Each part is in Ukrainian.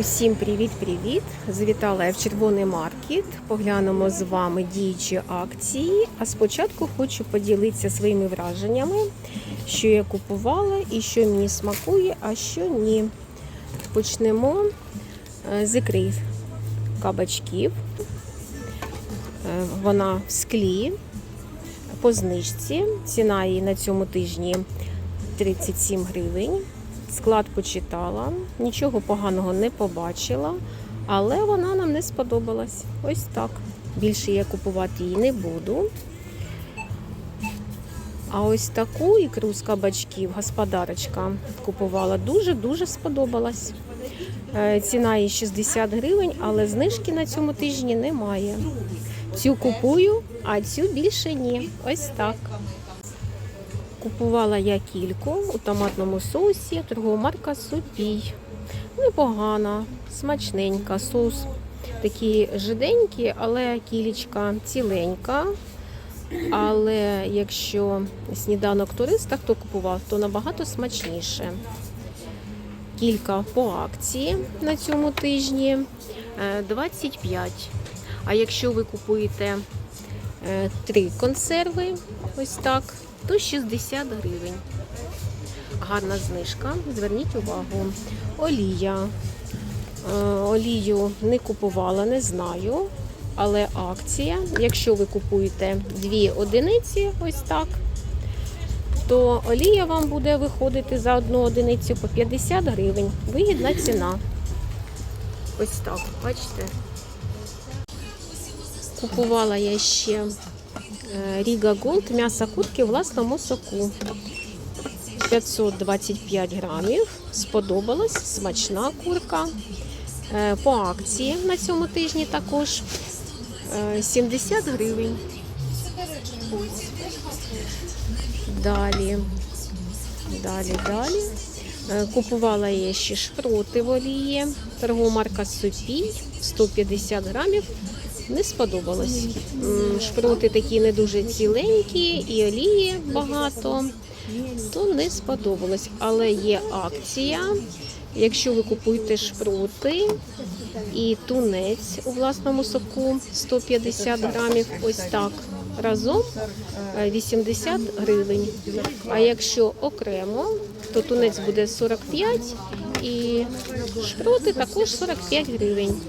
Усім привіт-привіт! Завітала я в червоний маркет. Поглянемо з вами діючі акції. А спочатку хочу поділитися своїми враженнями, що я купувала і що мені смакує, а що ні. Почнемо е, з ікри кабачків. Е, Вона в склі по знижці. Ціна її на цьому тижні 37 гривень. Склад почитала, нічого поганого не побачила, але вона нам не сподобалась. Ось так. Більше я купувати її не буду. А ось таку ікру з кабачків господарочка купувала дуже-дуже сподобалась. Е, Ціна її 60 гривень, але знижки на цьому тижні немає. Цю купую, а цю більше ні. Ось так. Купувала я кільку у томатному соусі, торгова марка Супій. Непогана, смачненька. Соус такий жиденький, але кілечка ціленька. Але якщо сніданок туриста, хто купував, то набагато смачніше. Кілька по акції на цьому тижні е, 25. А якщо ви купуєте е, три консерви, ось так, то 60 гривень. Гарна знижка, зверніть увагу. Олія. Е, Олію не купувала, не знаю. Але акція, якщо ви купуєте дві одиниці, ось так, то олія вам буде виходити за одну одиницю по 50 гривень. Вигідна ціна. Ось так, бачите? Купувала я ще Ріга Голд м'ясо курки власному соку. 525 грамів. Сподобалась, смачна курка. Е, По акції на цьому тижні також е, 70 гривень. Далі. Далі, далі. Купувала я ще шпроти в олії. Торгова Супій 150 грамів. Не сподобалось. Шпроти такі не дуже ціленькі, і олії багато, то не сподобалось. Але є акція. Якщо ви купуєте шпроти і тунець у власному соку 150 грамів, ось так. Разом е, 80 гривень. А якщо окремо, то тунець буде 45 і шпроти також 45 гривень.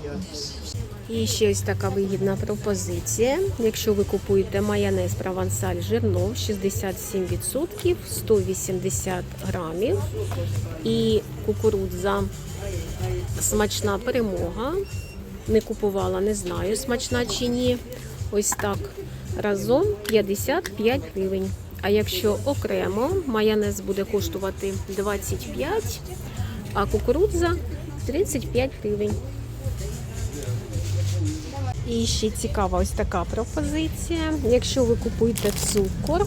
І ще ось така вигідна пропозиція. Якщо ви купуєте майонез провансаль жирнов 67%, 180 грамів і кукурудза смачна перемога. Не купувала, не знаю, смачна чи ні. Ось так. Разом 55 гривень. А якщо окремо, майонез буде коштувати 25, а кукурудза 35 гривень. І ще цікава ось така пропозиція. Якщо ви купуєте цукор,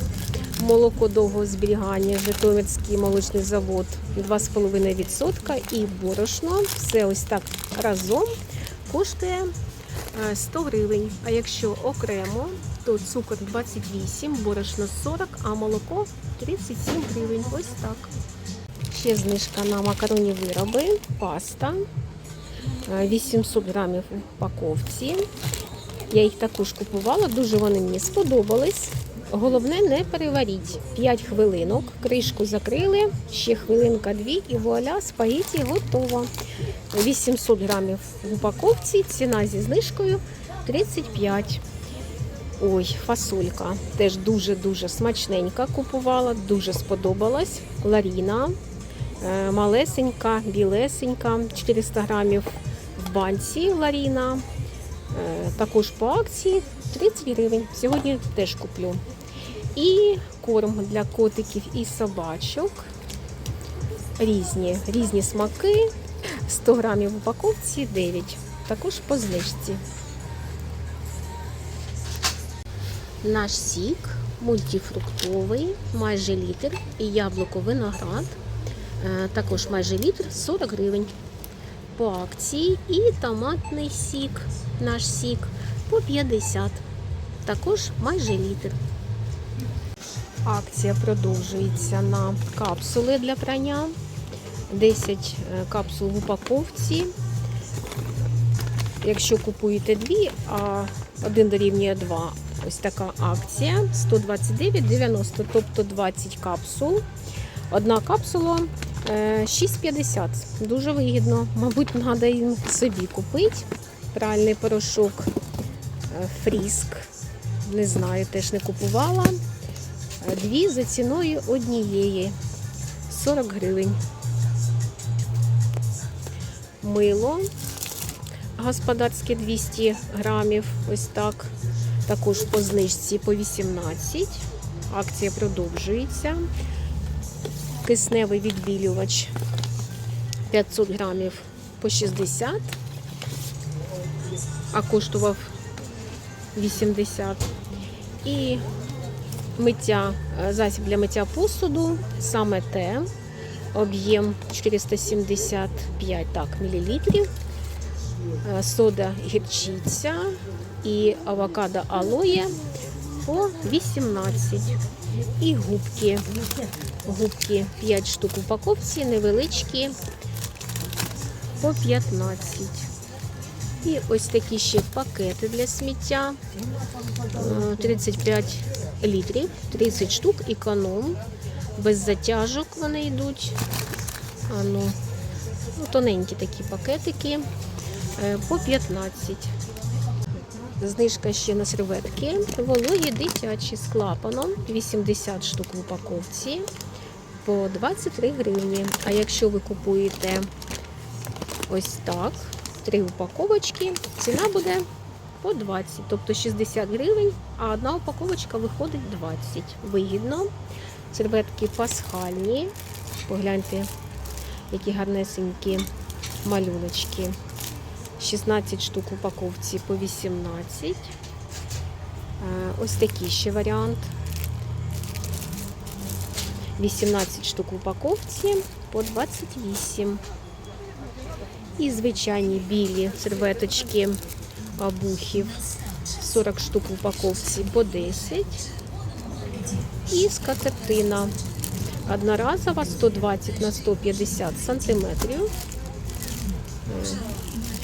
молоко довгого зберігання, Житомирський молочний завод 2,5% і борошно, все ось так разом коштує е, 100 гривень. А якщо окремо, то цукор 28, борошно 40, а молоко 37 гривень. Ось так. Ще знижка на макаронні вироби, паста. Е, 800 грамів у упаковці. Я їх також купувала, дуже вони мені сподобались. Головне не переваріть. 5 хвилинок, кришку закрили, ще хвилинка дві і вуаля, спагеті готово. 800 грамів в упаковці, ціна зі знижкою 35. Ой, фасолька. Теж дуже-дуже смачненька купувала, дуже сподобалась. Ларіна. Е, Малесенька, білесенька, 400 грамів в банці Ларіна. Е, Також по акції 30 гривень. Сьогодні теж куплю. І корм для котиків і собачок. Різні, різні смаки. 100 грамів в упаковці 9. Також по знижці. Наш сік мультифруктовий, майже літр і яблуко виноград. Е, Також майже літр 40 гривень по акції. І томатний сік, наш сік по 50. Також майже літр. Акція продовжується на капсули для прання. 10 е, капсул в упаковці. Якщо купуєте дві, а один дорівнює 2, ось така акція 129,90, тобто 20 капсул. Одна капсула 6,50. Дуже вигідно. Мабуть, треба їм собі купити. Пральний порошок е, фріск. Не знаю, теж не купувала. Е, Дві за ціною однієї 40 гривень. Мило господарське 200 грамів. Ось так. Також по знижці по 18. Акція продовжується. Кисневий відбілювач 500 грамів по 60, а коштував 80. І миття, е, засіб для миття посуду, саме те, об'єм 475 так, мілілітрів, Е, сода гірчиця і авокадо алоє по 18. І губки. Губки 5 штук в упаковці, невеличкі по 15. І ось такі ще пакети для сміття. Е, 35 літрів, 30 штук, економ. Без затяжок вони йдуть. Ну, тоненькі такі пакетики е, по 15. Знижка ще на серветки. Вологі дитячі з клапаном 80 штук в упаковці по 23 гривні. А якщо ви купуєте ось так, три упаковочки, ціна буде по 20, тобто 60 гривень, а одна упаковочка виходить 20. Вигідно. Серветки пасхальні. Погляньте, які гарнесенькі малюночки. 16 штук в упаковці по 18. Е, Ось такий ще варіант. 18 штук в упаковці по 28. І звичайні білі серветочки абухів 40 штук в упаковці по 10. І скатертина одноразова 120 на 150 сантиметрів.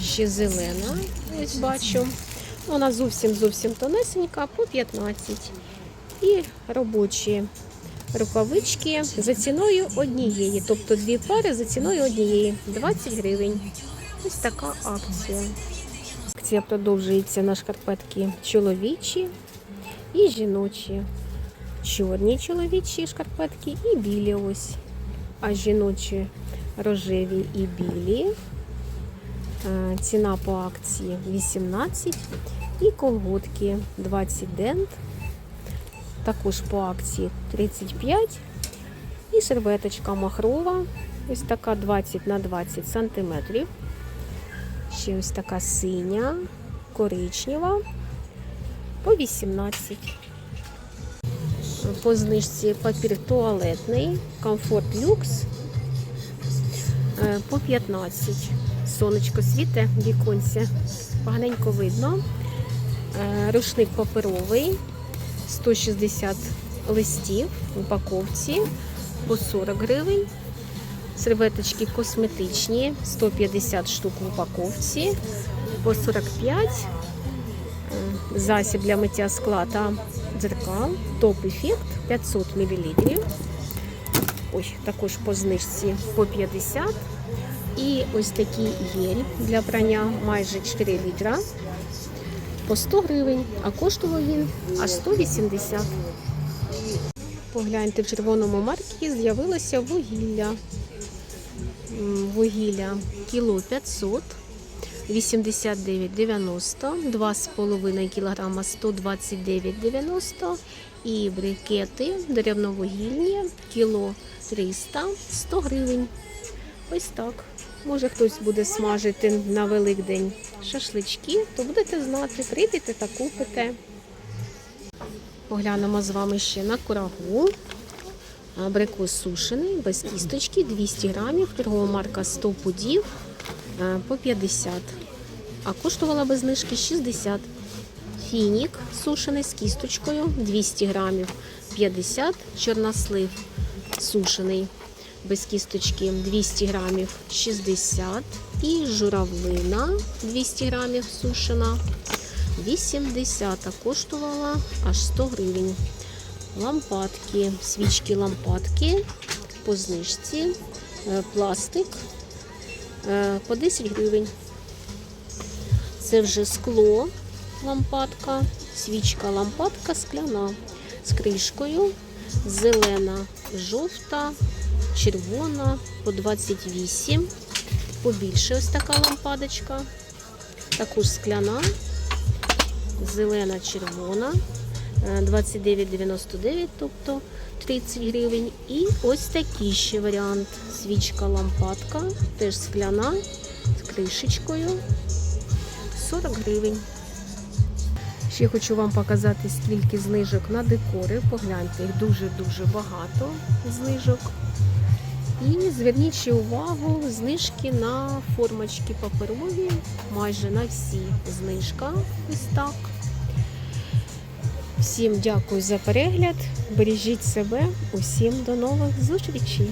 Ще зелена, ось бачу. Вона зовсім зовсім тонесенька, по 15. І робочі рукавички за ціною однієї. Тобто дві пари за ціною однієї 20 гривень. Ось така акція. Акція продовжується на шкарпетки чоловічі і жіночі. Чорні чоловічі шкарпетки і білі ось. А жіночі рожеві і білі. Е, Ціна по акції 18 і колготки 20 дент. Також по акції 35. І серветочка махрова. Ось така 20 на 20 сантиметрів. Ще ось така синя, коричнева по 18. По знижці папір туалетний, комфорт люкс е, по 15. Сонечко світе, віконці. Поганенько видно. Е, Рушник паперовий, 160 листів в упаковці по 40 гривень. Серветочки косметичні, 150 штук в упаковці по 45. Е, Засіб для миття скла та дзеркал. Топ-ефект 500 мл. Ось також по знижці по 50. І ось такий гель для прання майже 4 літра по 100 гривень, а коштував він аж 180. Погляньте, в червоному маркі з'явилося вугілля. Вугілля кіло 500, 89,90, 2,5 кг 129,90 і брикети деревновугільні кіло 300, 100 гривень. Ось так. Може хтось буде смажити на Великдень шашлички, то будете знати, прийдете та купите. Поглянемо з вами ще на курагу. Абрикос сушений, без кісточки, 200 грамів, торгова марка 100 пудів е, по 50. А коштувала без знижки 60. Фінік сушений з кісточкою, 200 грамів, 50. Чорнослив сушений, без кісточки 200 грамів 60 і журавлина 200 грамів сушена 80, а коштувала аж 100 гривень. Лампадки, свічки лампадки по знижці, е, пластик е, по 10 гривень. Це вже скло лампадка, свічка лампадка скляна з кришкою, зелена, жовта, червона по 28. Побільше ось така лампадочка. Також скляна, зелена, червона. е, 29,99, тобто 30 гривень. І ось такий ще варіант. Свічка лампадка, теж скляна, з кришечкою. 40 гривень. Ще хочу вам показати, скільки знижок на декори. Погляньте, їх дуже-дуже багато знижок. І зверніть увагу, знижки на формочки паперові, майже на всі знижка. Ось так. Всім дякую за перегляд. Бережіть себе. Усім до нових зустрічей!